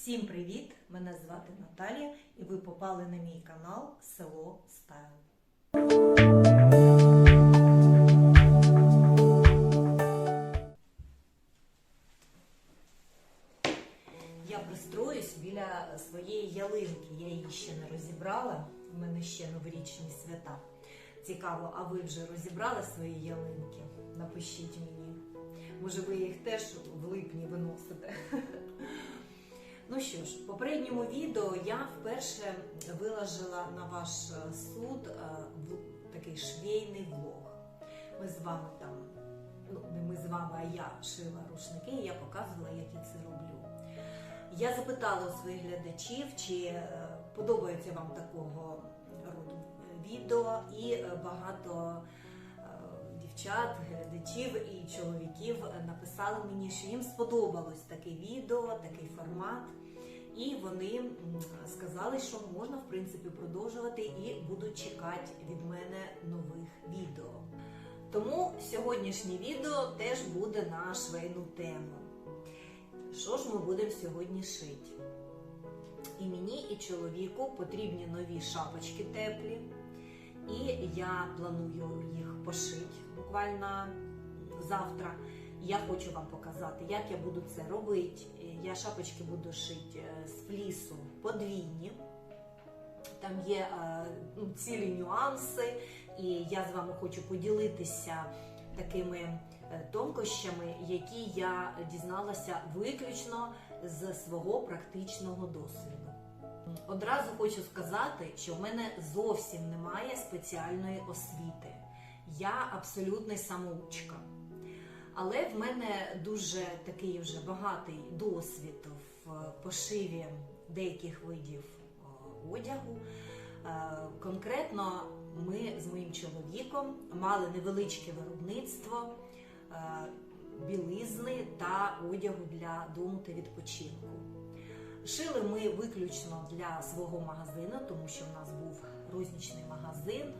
Всім привіт! Мене звати Наталія, і ви попали на мій канал Село Стайл. Я пристроюсь біля своєї ялинки. Я її ще не розібрала. У мене ще новорічні свята. Цікаво, а ви вже розібрали свої ялинки? Напишіть мені. Може, ви їх теж в липні виносите. Ну що ж, в попередньому відео я вперше виложила на ваш е, суд е, такий швейний влог. Ми з вами там, ну не ми з вами, а я шила рушники, і я показувала, як я це роблю. Я запитала у своїх глядачів, чи е, подобається вам такого роду відео, і багато дівчат, глядачів і чоловіків написали мені, що їм сподобалось таке відео, такий формат. І вони сказали, що можна в принципі продовжувати і будуть чекати від мене нових відео. Тому сьогоднішнє відео теж буде на швейну тему. Що ж ми будемо сьогодні шити? І мені, і чоловіку потрібні нові шапочки теплі. І я планую їх пошити буквально завтра. Я хочу вам показати, як я буду це робити. Я шапочки буду шити е, з флісу подвійні. Там є е, ну, цілі нюанси, і я з вами хочу поділитися такими е, тонкощами, які я дізналася виключно з свого практичного досвіду. Одразу хочу сказати, що в мене зовсім немає спеціальної освіти. Я абсолютний самоучка. Але в мене дуже такий вже багатий досвід в пошиві деяких видів е, одягу. Е, Конкретно ми з моїм чоловіком мали невеличке виробництво е, білизни та одягу для дому та відпочинку. Шили ми виключно для свого магазину, тому що в нас був рознічний магазин,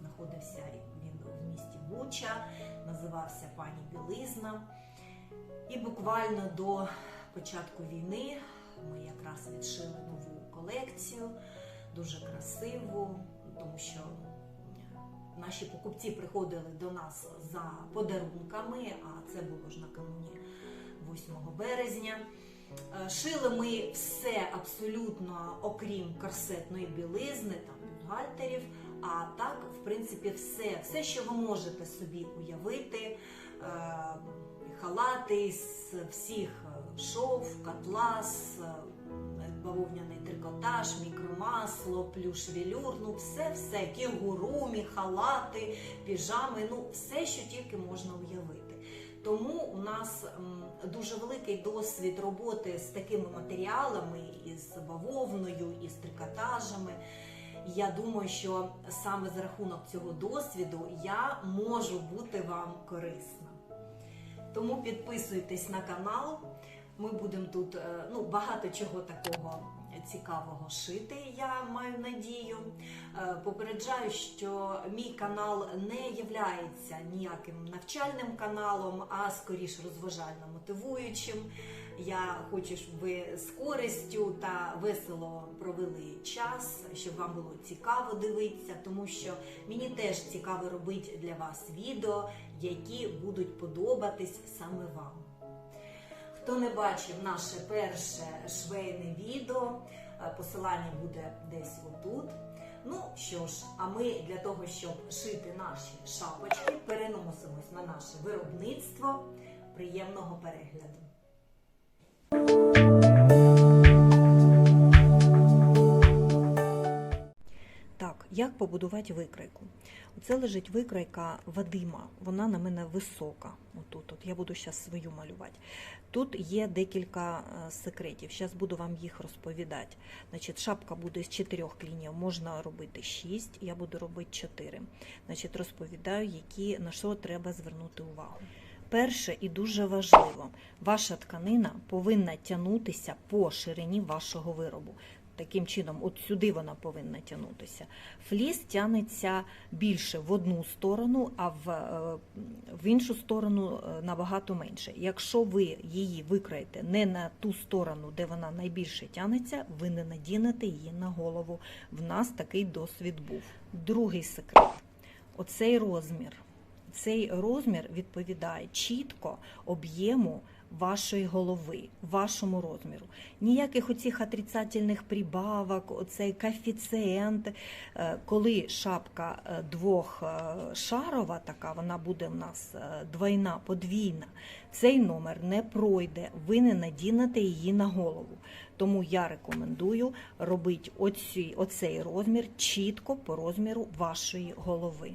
знаходився він в місті Буча, називався Пані Білизна. І буквально до початку війни ми якраз відшили нову колекцію, дуже красиву, тому що наші покупці приходили до нас за подарунками, а це було ж накануні 8 березня. Е, Шили ми все абсолютно, окрім корсетної білизни, там бюстгальтерів, а так, принципі, все, все, що ви можете собі уявити, е, халати з всіх е, шов, котлас, е, бавовняний трикотаж, мікромасло, плюш велюр, ну все, все, кінгурумі, халати, піжами, ну все, що тільки можна уявити. Тому у нас дуже великий досвід роботи з такими матеріалами, із бавовною, із трикотажами. Я думаю, що саме за рахунок цього досвіду я можу бути вам корисна. Тому підписуйтесь на канал. Ми будемо тут е, ну, багато чого такого цікавого шити, я маю надію. Е, Попереджаю, що мій канал не являється ніяким навчальним каналом, а скоріш розважально мотивуючим. Я хочу, щоб ви з користю та весело провели час, щоб вам було цікаво дивитися, тому що мені теж цікаво робити для вас відео, які будуть подобатись саме вам. Хто не бачив наше перше швейне відео, е, посилання буде десь отут. Ну що ж, а ми для того, щоб шити наші шапочки, переносимось на наше виробництво. Приємного перегляду! Так, як побудувати викройку? Оце лежить викройка Вадима. Вона на мене висока. Отут, от я буду зараз свою малювати. Тут є декілька е, секретів. Зараз буду вам їх розповідати. Значить, шапка буде з чотирьох клінів, можна робити шість, я буду робити чотири. Розповідаю, які на що треба звернути увагу. Перше і дуже важливо, ваша тканина повинна тягнутися по ширині вашого виробу. Таким чином, от сюди вона повинна тягнутися. Фліс тягнеться більше в одну сторону, а в, е, в іншу сторону е, набагато менше. Якщо ви її викроєте не на ту сторону, де вона найбільше тягнеться, ви не надінете її на голову. В нас такий досвід був. Другий секрет оцей розмір. Цей розмір відповідає чітко об'єму вашої голови, вашому розміру. Ніяких оцих отрицательних прибавок, оцей коефіцієнт. Е, Коли шапка е, двохшарова, така вона буде в нас е, двойна, подвійна, цей номер не пройде, ви не надінете її на голову. Тому я рекомендую робити оці, оцей розмір чітко по розміру вашої голови.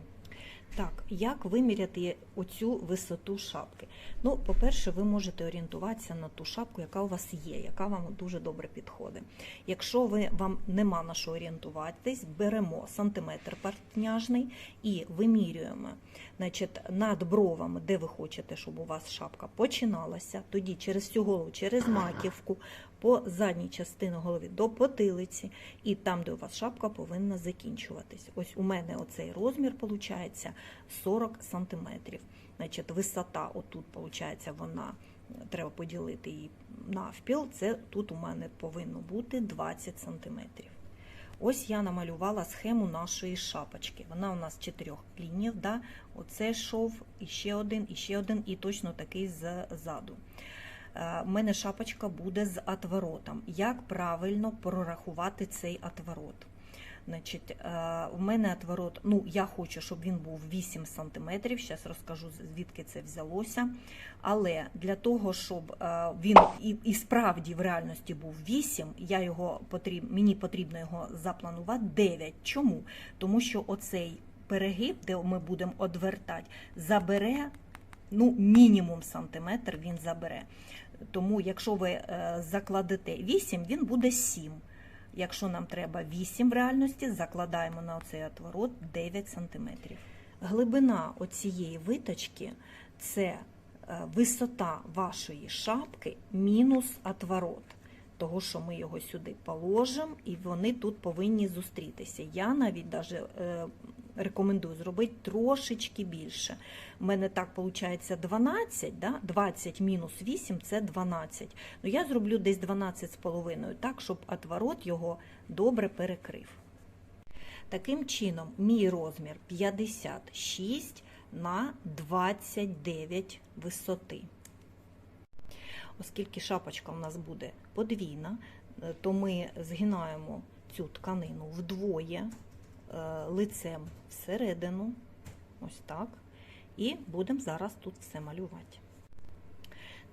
Так, як виміряти оцю висоту шапки? Ну, по-перше, ви можете орієнтуватися на ту шапку, яка у вас є, яка вам дуже добре підходить. Якщо ви, вам нема на що орієнтуватись, беремо сантиметр партняжний і вимірюємо значить, над бровами, де ви хочете, щоб у вас шапка починалася, тоді через всю голову, через маківку, по задній частині голови до потилиці, і там, де у вас шапка, повинна закінчуватись. Ось у мене оцей розмір виходить 40 см. Значить, висота, отут, виходить, вона треба поділити її навпіл. Це тут у мене повинно бути 20 см. Ось я намалювала схему нашої шапочки. Вона у нас чотирьох клінів. Да? Оце шов, і ще один, і ще один, і точно такий ззаду. У мене шапочка буде з отворотом. Як правильно прорахувати цей отворот? Значить, в мене отворот, ну я хочу, щоб він був 8 см. Зараз розкажу, звідки це взялося. Але для того, щоб він і, і справді в реальності був 8, я його потріб, мені потрібно його запланувати 9. Чому? Тому що оцей перегиб, де ми будемо одвертати, забере ну, мінімум сантиметр він забере. Тому, якщо ви закладете 8, він буде 7. Якщо нам треба 8 в реальності, закладаємо на оцей отворот 9 см. Глибина оцієї виточки це висота вашої шапки мінус отворот. Того, що ми його сюди положимо, і вони тут повинні зустрітися. Я навіть навіть рекомендую зробити трошечки більше. У мене так виходить 12, да? 20 мінус 8 це 12. Ну, я зроблю десь 12,5, так, щоб отворот його добре перекрив. Таким чином, мій розмір 56 на 29 висоти. Оскільки шапочка у нас буде подвійна, то ми згинаємо цю тканину вдвоє лицем всередину, ось так. І будемо зараз тут все малювати.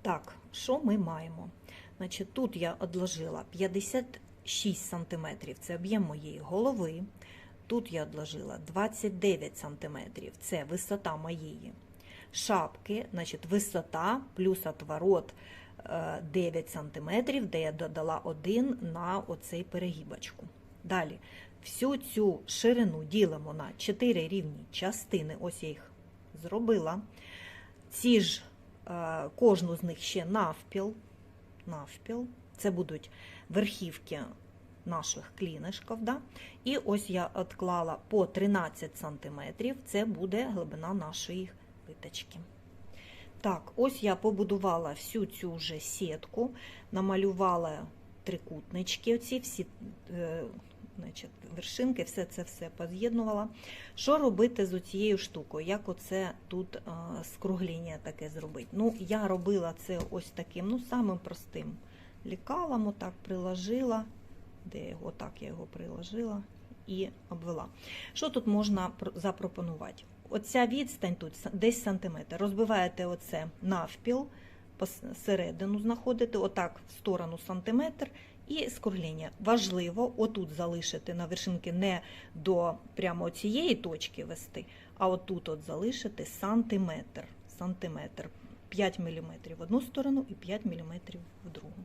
Так, що ми маємо? Значить, Тут я одложила 56 см, це об'єм моєї голови. Тут я одложила 29 см, це висота моєї шапки, значить, висота плюс отворот 9 см, де я додала 1 на оцей перегибочку. Далі, всю цю ширину ділимо на 4 рівні частини, ось я їх зробила. Ці ж кожну з них ще навпіл. навпіл. Це будуть верхівки наших клінишків. Да? І ось я відклала по 13 см, це буде глибина нашої виточки. Так, ось я побудувала всю цю вже сітку, намалювала трикутнички, оці всі значить, вершинки, все це все поз'єднувала. Що робити з цією штукою? Як оце тут а, скругління таке зробити? Ну, я робила це ось таким, ну, самим простим лікалом, отак приложила, де його, отак я його приложила і обвела. Що тут можна запропонувати? Оця відстань тут десь сантиметр. Розбиваєте оце навпіл, посередину знаходите, отак в сторону сантиметр, і скругління. Важливо отут залишити на вершинки не до прямо цієї точки вести, а отут от залишити сантиметр. сантиметр. 5 мм в одну сторону і 5 мм в другу.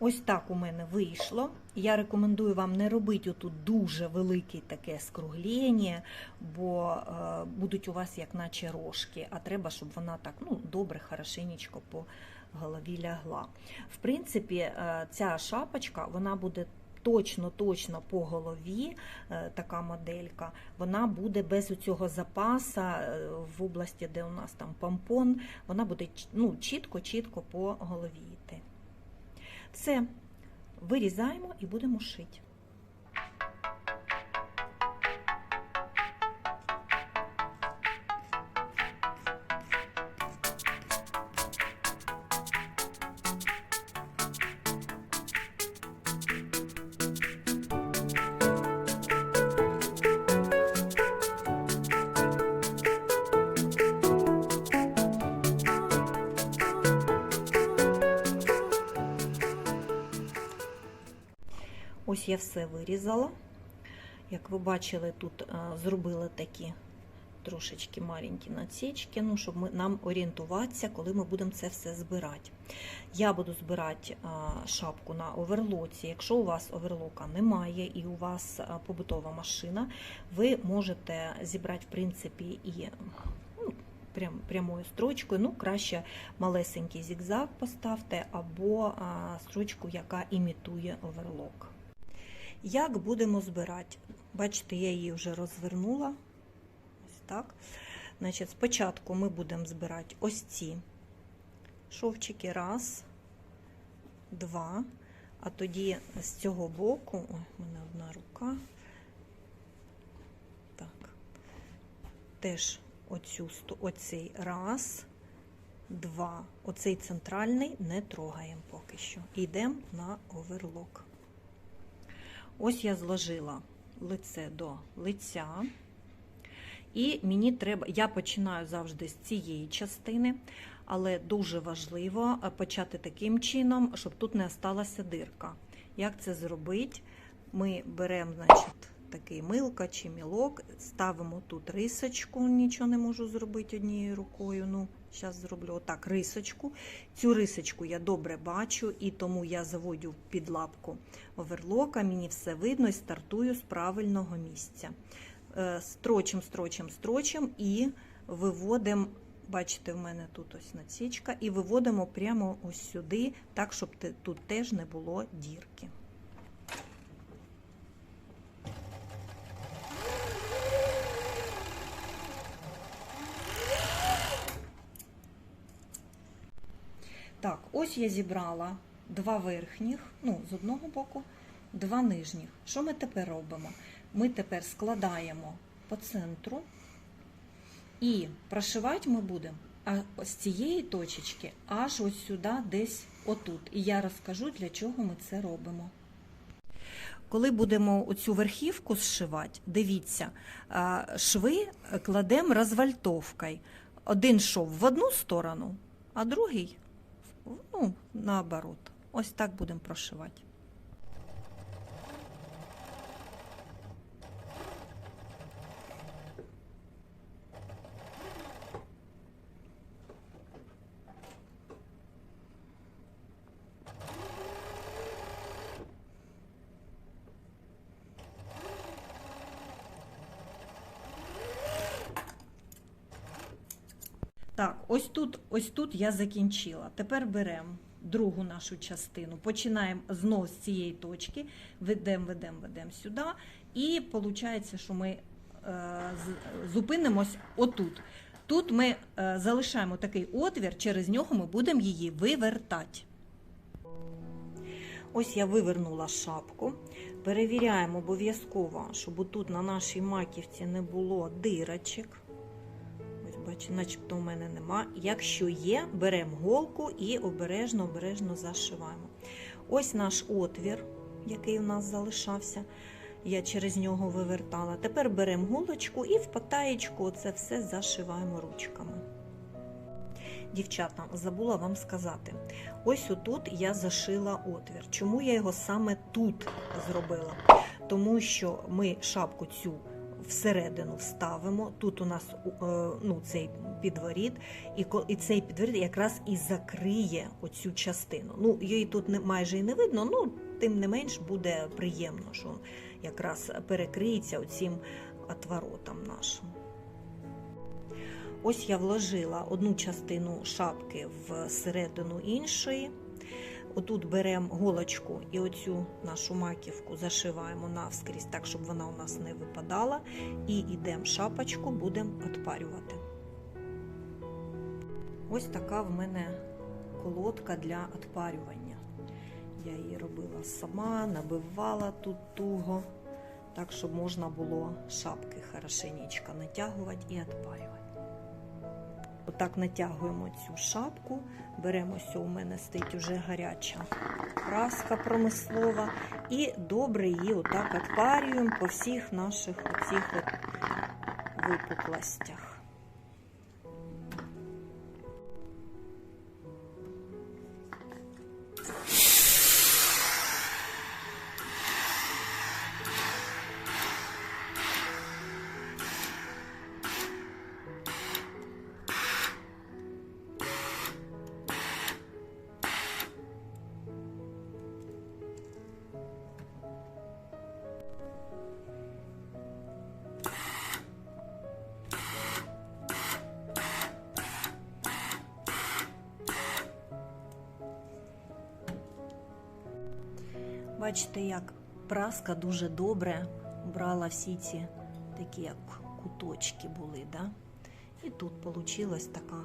Ось так у мене вийшло. Я рекомендую вам не робити отут дуже велике таке скруглення, бо е, будуть у вас як наче рожки, а треба, щоб вона так ну, добре, хорошенечко по голові лягла. В принципі, е, ця шапочка вона буде точно-точно по голові е, така моделька, вона буде без цього запаса е, в області, де у нас там помпон, вона буде ну, чітко-чітко по голові йти. Все, вирізаємо і будемо шити. Ось я все вирізала. Як ви бачили, тут е, зробила такі трошечки маленькі насічки, ну, щоб ми, нам орієнтуватися, коли ми будемо це все збирати. Я буду збирати е, шапку на оверлоці. Якщо у вас оверлока немає і у вас е, побутова машина, ви можете зібрати, в принципі, і ну, прям, прямою строчкою. Ну, краще малесенький зігзаг поставте, або строчку, яка імітує оверлок. Як будемо збирати? Бачите, я її вже розвернула. Ось так. Значить, спочатку ми будемо збирати ось ці шовчики. Раз, два. А тоді з цього боку, ой, у мене одна рука. Так. Теж оцю, оцей раз, два. Оцей центральний не трогаємо поки що. Йдемо на оверлок. Ось я зложила лице до лиця. І мені треба, я починаю завжди з цієї частини, але дуже важливо е, почати таким чином, щоб тут не осталася дирка. Як це зробити? Ми беремо, значить, такий милка чи мілок, ставимо тут рисочку, нічого не можу зробити однією рукою. Ну, зараз зроблю отак рисочку. Цю рисочку я добре бачу, і тому я заводю під лапку оверлока, мені все видно і стартую з правильного місця. Е, Строчим, строчим, строчим і виводимо, бачите, в мене тут ось насічка, і виводимо прямо ось сюди, так, щоб тут теж не було дірки. Так, ось я зібрала два верхніх, ну, з одного боку, два нижніх. Що ми тепер робимо? Ми тепер складаємо по центру і прошивати ми будемо а з цієї точечки аж ось сюди, десь отут. І я розкажу, для чого ми це робимо. Коли будемо оцю верхівку зшивати, дивіться, шви кладемо розвальтовкою. Один шов в одну сторону, а другий ну, наоборот. Ось так будемо прошивати. Так, ось тут, ось тут я закінчила. Тепер беремо другу нашу частину, починаємо знову з цієї точки, ведемо, ведемо, ведемо сюди, і виходить, що ми е, зупинимось отут. Тут ми е, залишаємо такий отвір, через нього ми будемо її вивертати. Ось я вивернула шапку. Перевіряємо обов'язково, щоб тут на нашій маківці не було дирочок. Бачите, начебто у мене нема. Якщо є, беремо голку і обережно, обережно зашиваємо. Ось наш отвір, який у нас залишався. Я через нього вивертала. Тепер беремо голочку і в потаєчку це все зашиваємо ручками. Дівчата, забула вам сказати. Ось отут я зашила отвір. Чому я його саме тут зробила? Тому що ми шапку цю всередину вставимо. Тут у нас е, ну, цей підворіт, і, цей підворіт якраз і закриє оцю частину. Ну, її тут майже і не видно, ну тим не менш буде приємно, що якраз перекриється оцим отворотом нашим. Ось я вложила одну частину шапки в середину іншої. Отут беремо голочку і оцю нашу маківку зашиваємо навскрізь, так, щоб вона у нас не випадала. І йдемо шапочку, будемо відпарювати. Ось така в мене колодка для відпарювання. Я її робила сама, набивала тут туго, так, щоб можна було шапки хорошенечко натягувати і відпарювати. Отак натягуємо цю шапку, беремо ось у мене стоїть уже гаряча праска промислова, і добре її отак відпарюємо по всіх наших оцих от випуклостях. Бачите, як праска дуже добре брала всі ці такі, як куточки були, да? І тут вийшло така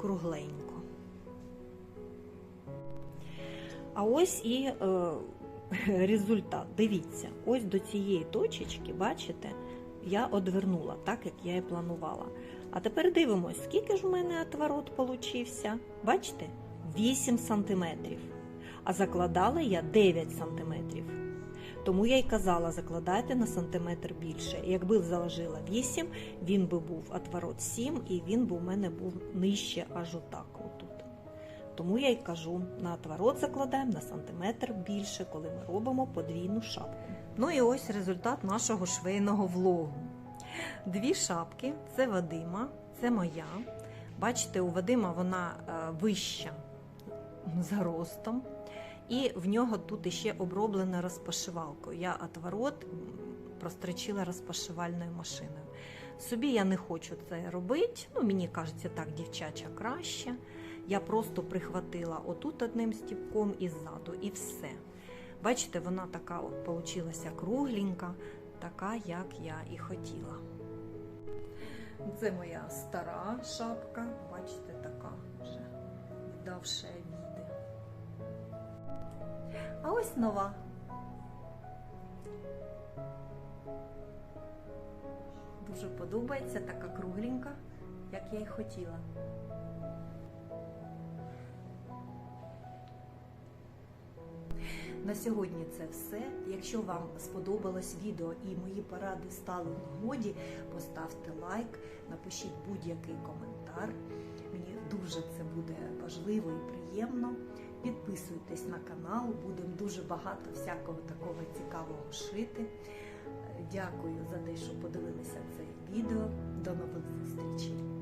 кругленько. А ось і е, результат. Дивіться, ось до цієї точечки, бачите, я одвернула так, як я і планувала. А тепер дивимось, скільки ж в мене отворот получився. Бачите? 8 сантиметрів а закладала я 9 сантиметрів. Тому я й казала, закладайте на сантиметр більше. Якби заложила 8, він би був отворот 7, і він би у мене був нижче аж отак. Отут. Тому я й кажу, на отворот закладаємо на сантиметр більше, коли ми робимо подвійну шапку. Ну і ось результат нашого швейного влогу. Дві шапки це Вадима, це моя. Бачите, у Вадима вона е, вища за ростом. І в нього тут іще оброблена розпашивалкою. Я отворот прострочила розпашивальною машиною. Собі я не хочу це робити. Ну, мені кажеться, так, дівчача краще. Я просто прихватила отут одним стіпком і ззаду, і все. Бачите, вона така от получилася кругленька, така, як я і хотіла. Це моя стара шапка, бачите, така вже віддавши віди. А ось нова. Дуже подобається, така кругленька, як я й хотіла. На сьогодні це все. Якщо вам сподобалось відео і мої поради стали в нагоді, поставте лайк, напишіть будь-який коментар. Мені дуже це буде важливо і приємно. Підписуйтесь на канал, будемо дуже багато всякого такого цікавого шити. Дякую за те, що подивилися це відео. До нових зустрічей!